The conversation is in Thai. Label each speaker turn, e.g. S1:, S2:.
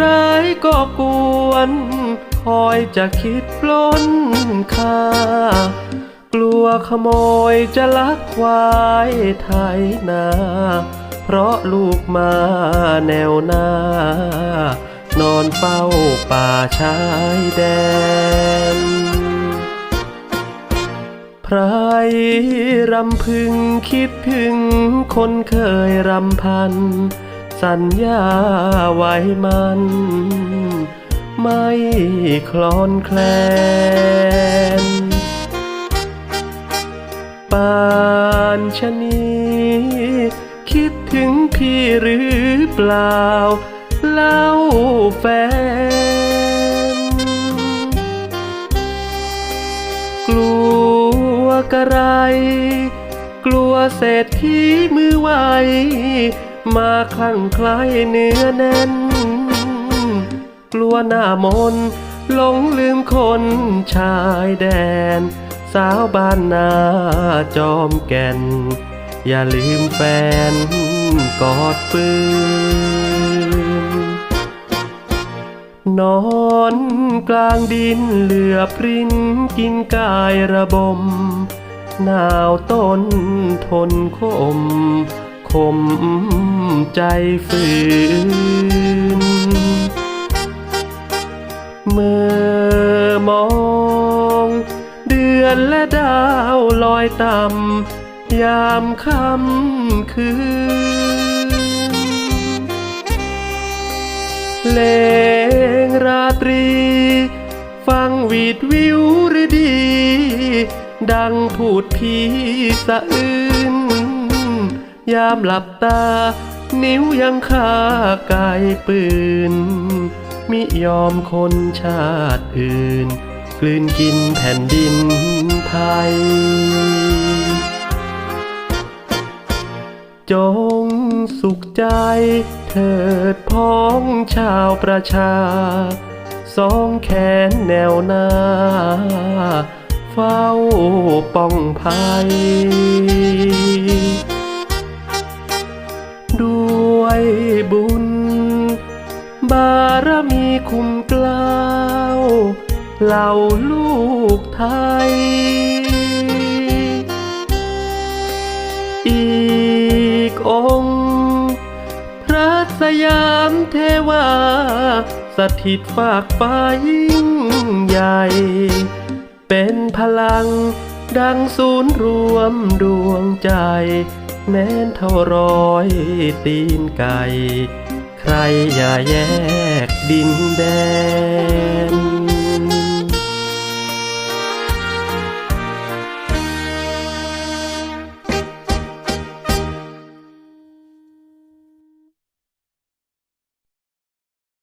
S1: ร้ายก็กวน คอยจะคิดปล้นค่ากลัวขโมยจะลักควายไทยนา เพราะลูกมาแนวหน้า นอนเฝ้าป่าชายแดนพรายรำพึงคิดถึงคนเคยรำพัน สัญญาไว้มัน ไม่คลอนแคลนปานชนีคิดถึงพี่หรือเปล่า เล่าแฟน กลัวกระไร กลัวเศรษฐีมือไว มาคลั่งคล้เนื้อแน่น กลัวหน้ามนหลงลืมคนชายแดน สาวบ้านนาจอมแก่น อย่าลืมแฟนกอดปืน นอนกลางดินเหลือบรินกินกายระบม หนาวต้นทนคม คมใจฝืนเมื่อมองเดือนและดาวลอยต่ำยามค่ำคืน เลงราตรี ฟังวีดวิวหรือดี ดังพูดพีสะอื้น ยามหลับตา นิ้วยังคากายปืน มิยอมคนชาติอื่น กลืนกินแผ่นดินไทย จงสุขใจเถิดพ้องชาวประชา สองแขนแนวหน้า เฝ้าป้องภัย ด้วยบุญ บารมีคุ้มเกล้าวเหล่าลูกไทย อีกองค์ พระสยามเทวา สถิตฝากฟ้ายิ่งใหญ่ เป็นพลังดังศูนย์รวมดวงใจ แม้นเท่าร้อยตีนไก่ ใครอย่าแยกดินแดน